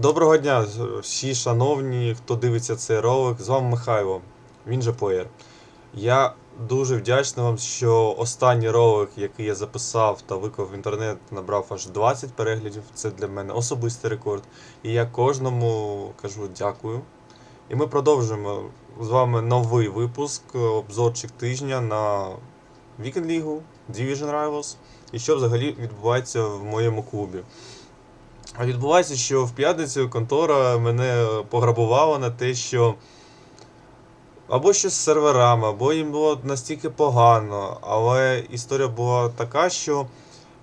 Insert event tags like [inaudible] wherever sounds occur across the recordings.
Доброго дня, всі шановні, хто дивиться цей ролик. З вами Михайло, він же Плеєр. Я дуже вдячний вам, що останній ролик, який я записав та виклав в інтернет, набрав аж 20 переглядів. Це для мене особистий рекорд. І я кожному кажу дякую. І ми продовжуємо з вами новий випуск, обзорчик тижня на Weekend League, Division Rivals і що взагалі відбувається в моєму клубі. А відбувається, що в п'ятницю контора мене пограбувала на те, що або щось з серверами, або їм було настільки погано. Але історія була така, що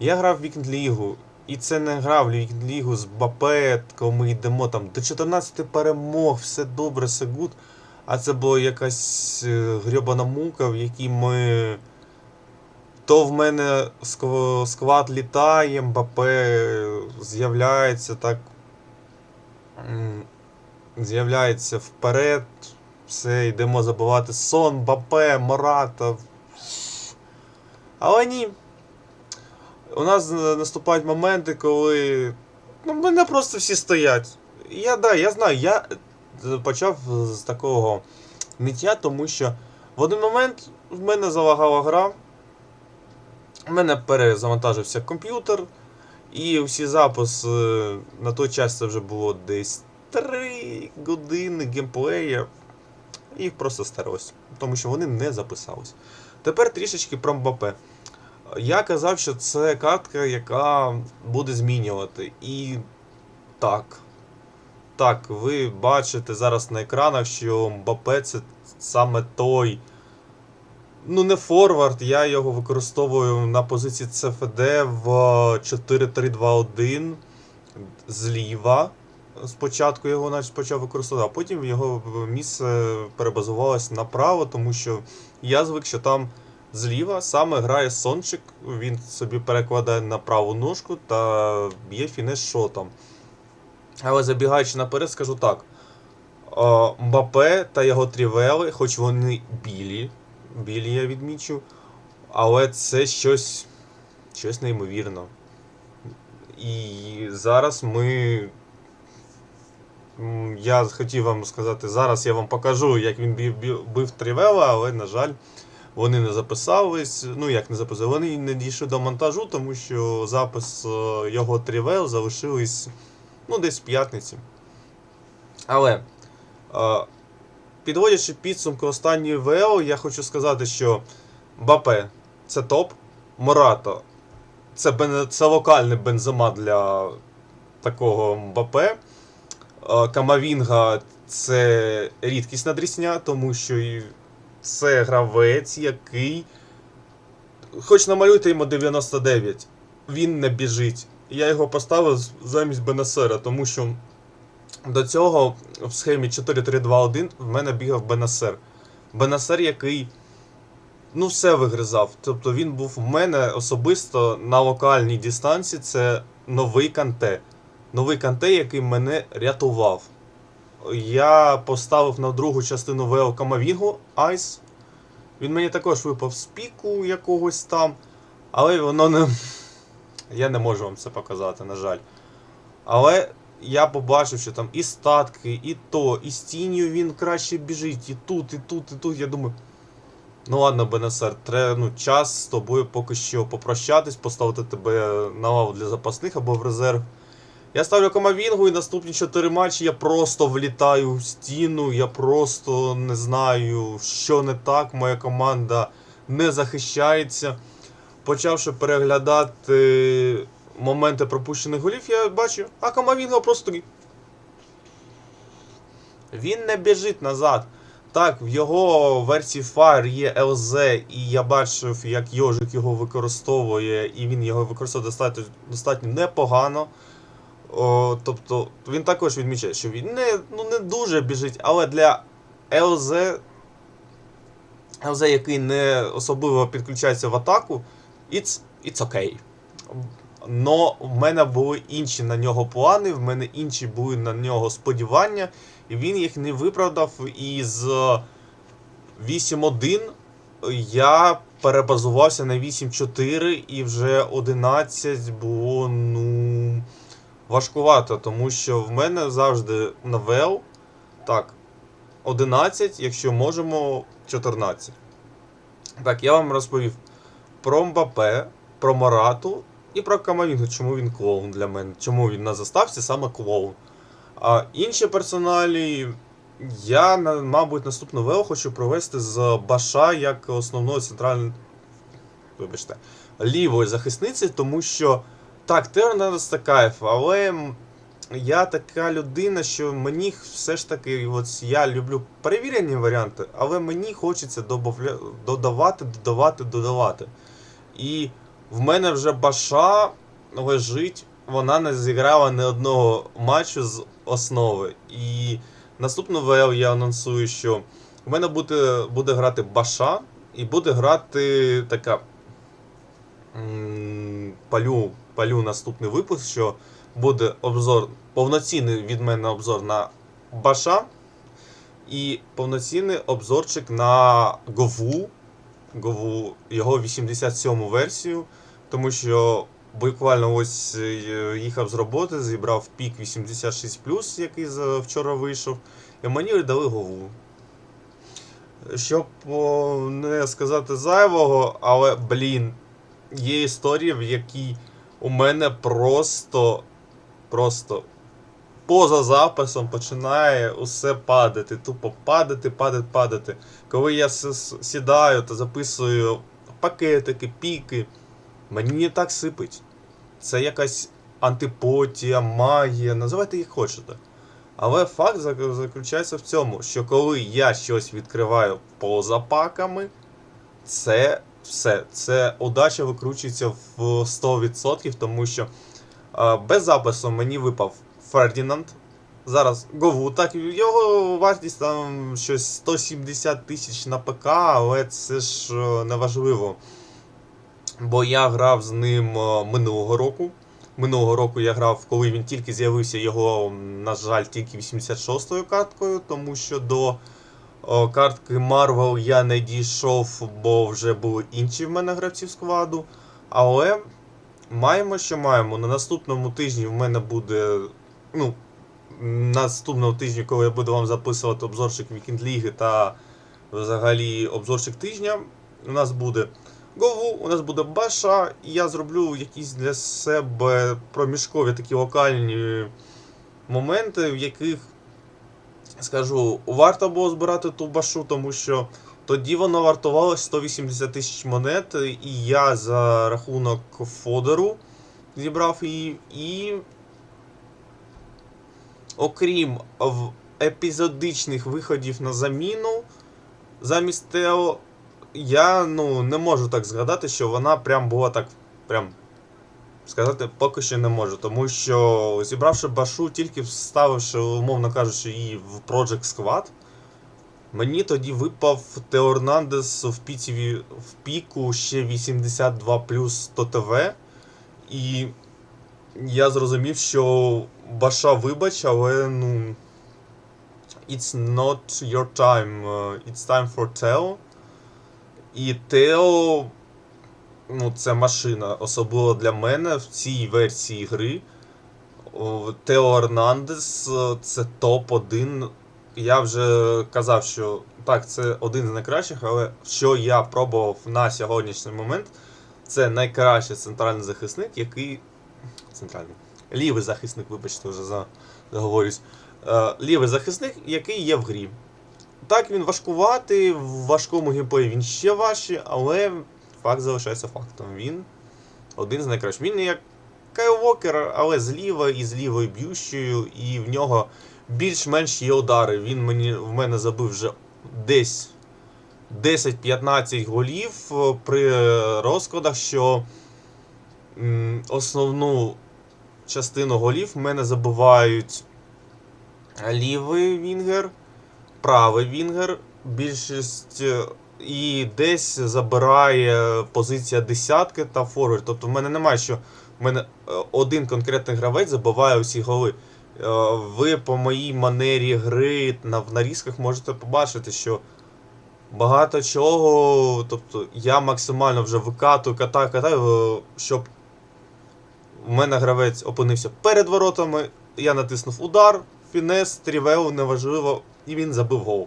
я грав в Вікенд Лігу, і це не грав в Лігу з Бапет, коли ми йдемо там до 14 перемог, все добре, все гуд. А це була якась е, грьобана мука, в якій ми. То в мене склад літає, Мбапе з'являється так. З'являється вперед. Все, йдемо забивати сон, Мбапе, Мората. Але ні. У нас наступають моменти, коли. Ну, мене просто всі стоять. Я да, я знаю, я почав з такого ниття, тому що в один момент в мене залагала гра. У мене перезавантажився комп'ютер, і всі записи е, на той час це вже було десь 3 години геймплея. Їх просто стерлось, тому що вони не записались. Тепер трішечки про Мбапе. Я казав, що це картка, яка буде змінювати. І так. Так, ви бачите зараз на екранах, що Мбапе це саме той. Ну, не форвард, я його використовую на позиції ЦФД в 4-3-2-1 зліва. Спочатку його наче почав використовувати, а потім його місце перебазувалось направо, тому що я звик, що там зліва саме грає Сончик, він собі перекладає на праву ножку та б'є фінеш шотом. Але забігаючи наперед, скажу так. Е, Мбапе та його трівели, хоч вони білі, білі я відмічу, але це щось, щось неймовірно. І зараз ми. Я хотів вам сказати, зараз я вам покажу, як він бив, Трівела, але, на жаль, вони не записались. Ну, як не записали, вони не дійшли до монтажу, тому що запис е, його Трівел залишились ну, десь в п'ятниці. Але, е, підводячи підсумки останньої ВЛ, я хочу сказати, що Бапе це топ, Морато це, бен, це локальний бензема для такого Мбапе. Е, Камавінга це рідкісна дрісня, тому що це гравець, який. Хоч намалюйте йому 99, він не біжить. Я його поставив замість Бенасера, тому що до цього в схемі 4-3-2-1 в мене бігав Бенасер. Бенасер, який ну, все вигризав. Тобто він був в мене особисто на локальній дистанції. Це новий канте. Новий канте, який мене рятував. Я поставив на другу частину ВЛ Камавінгу Айс. Він мені також випав з піку якогось там. Але воно не. [laughs] Я не можу вам це показати, на жаль. Але я побачив, що там і статки, і то, і з тінню він краще біжить, і тут, і тут, і тут. Я думаю. Ну ладно, Бенесер, треба ну, час з тобою поки що попрощатись, поставити тебе на лаву для запасних або в резерв. Я ставлю Камавінгу і наступні 4 матчі я просто влітаю в стіну, я просто не знаю, що не так, моя команда не захищається. Почавши переглядати моменти пропущених голів, я бачу, а Камавінга просто. Він не біжить назад. Так, в його версії Fire є LZ, і я бачив, як Йожик його використовує, і він його використовує достатньо, достатньо непогано. О, тобто він також відмічає, що він не, ну, не дуже біжить, але для LZ, LZ, який не особливо підключається в атаку, it's, it's okay. Но в мене були інші на нього плани, в мене інші були на нього сподівання, і він їх не виправдав. І з 8-1 я перебазувався на 8-4, і вже 11 було, ну. важкувато, тому що в мене завжди на ВЛ так, 11, якщо можемо 14. Так, я вам розповів про Мбапе, про Морату і про Камавінгу, чому він клоун для мене, чому він на заставці саме клоун. А інші персоналі я, мабуть, наступну ВЛ хочу провести з Баша як основною центральною. Вибачте, лівою захисниці, тому що так, Тернер кайф, але я така людина, що мені все ж таки, от я люблю перевірені варіанти, але мені хочеться додавати, додавати, додавати. І в мене вже баша лежить, вона не зіграла ні одного матчу з основи. І наступну ВЛ я анонсую, що в мене буде, буде грати баша, і буде грати така. Палю, палю наступний випуск, що буде обзор, повноцінний від мене обзор на Баша і повноцінний обзорчик на Гову, його 87-му версію, тому що буквально ось е, їхав з роботи, зібрав пік 86, який вчора вийшов, і мені дали Гову. Щоб не сказати зайвого, але блін, є історії, в якій у мене просто, просто поза записом починає усе падати. Тупо падати, падати, падати. Коли я сідаю та записую пакетики, піки, мені не так сипить. Це якась антипотія, магія, називайте як хочете. Але факт заключається в цьому, що коли я щось відкриваю поза паками, це все. Це удача викручується в 100%, тому що е, без запису мені випав Фердінанд. Зараз Гову, так, його вартість там щось 170 тисяч на ПК, але це ж е, неважливо. Бо я грав з ним е, минулого року. Минулого року я грав, коли він тільки з'явився, його, на жаль, тільки 86-ю карткою, тому що до о, картки Marvel я не дійшов, бо вже були інші в мене гравці складу. Але маємо, що маємо. На наступному тижні в мене буде. Ну, наступного тижня, коли я буду вам записувати обзорчик Вікінд Ліги та взагалі обзорчик тижня, у нас буде Гову, у нас буде Баша, і я зроблю якісь для себе проміжкові такі локальні моменти, в яких скажу, варто було збирати ту башу, тому що тоді воно вартувало 180 тисяч монет, і я за рахунок фодеру зібрав її. І окрім епізодичних виходів на заміну замість Тео, я ну, не можу так згадати, що вона прям була так. прям сказати поки що не можу, тому що зібравши башу, тільки вставивши, умовно кажучи, її в Project Squad, мені тоді випав Теорнандес в піці в піку ще 82 плюс ТТВ. І я зрозумів, що баша вибач, але ну. It's not your time. uh, It's time for Teo. І Тео ну, це машина, особливо для мене в цій версії гри. Тео Ернандес е, це топ-1. Я вже казав, що так, це один з найкращих, але що я пробував на сьогоднішній момент, це найкращий центральний захисник, який. Центральний. Лівий захисник, вибачте, вже за- заговорюсь. Е, Лівий захисник, який є в грі. Так, він важкуватий, в важкому геймплеї він ще важчий, але факт залишається фактом. Він один з найкращих. Він як Кайлвокер, але зліва і з лівою б'ющою, і в нього більш-менш є удари. Він мені, в мене забив вже десь 10-15 голів е, при розкладах, що основну частину голів в мене забивають лівий Вінгер, правий Вінгер, більшість е, і десь забирає позиція десятки та форвард. Тобто в мене немає, що в мене е, один конкретний гравець забиває усі голи. Е, Ви по моїй манері гри на, в нарізках можете побачити, що багато чого. Тобто я максимально вже викатую, катаю, катаю, щоб У мене гравець опинився перед воротами, я натиснув удар, фінес, трівеу, неважливо, і він забив гол.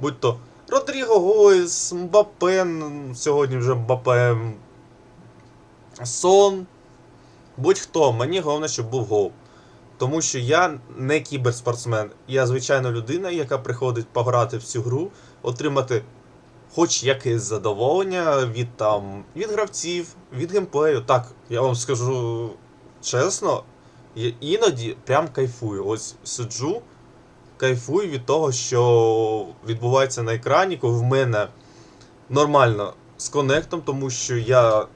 Будь то Родріго Гойс, Мбапе, м, сьогодні вже Мбапе, Сон. Будь-хто, мені головне, щоб був гол. Тому що я не кіберспортсмен. Я звичайна людина, яка приходить пограти в цю гру, отримати хоч якесь задоволення від там від гравців, від геймплею. Так, я вам скажу чесно, іноді прям кайфую. Ось сиджу, кайфую від того, що відбувається на екрані, коли в мене нормально з коннектом, тому що я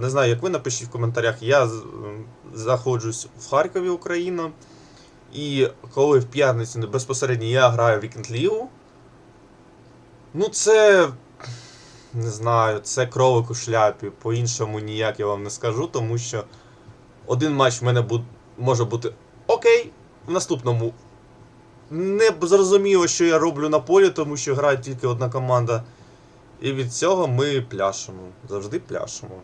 не знаю, як ви напишіть в коментарях, я знаходжусь в Харкові, Україна. І коли в п'ятницю безпосередньо я граю в Вікенд Лігу, ну це. Не знаю, це кролик у шляпі. По-іншому ніяк я вам не скажу, тому що один матч в мене може бути окей, в наступному не зрозуміло, що я роблю на полі, тому що грає тільки одна команда. І від цього ми пляшемо. Завжди пляшемо.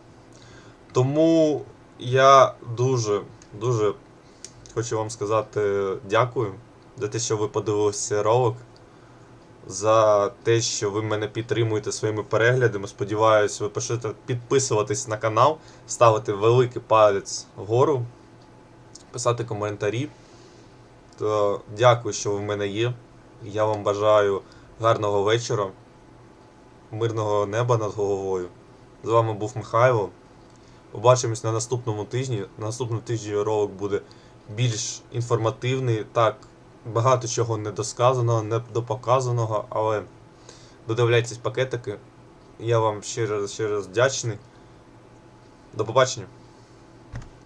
Тому я дуже, дуже хочу вам сказати дякую за те, що ви подивилися ролик. За те, що ви мене підтримуєте своїми переглядами. Сподіваюсь, ви пишете підписуватись на канал, ставити великий палець вгору, писати коментарі. То дякую, що ви в мене є. Я вам бажаю гарного вечора, мирного неба над головою. З вами був Михайло. Побачимось на наступному тижні. На наступному тижні ролик буде більш інформативний. Так, багато чого недосказаного, недопоказаного, але додивляйтесь пакетики. Я вам ще раз, вдячний. До побачення.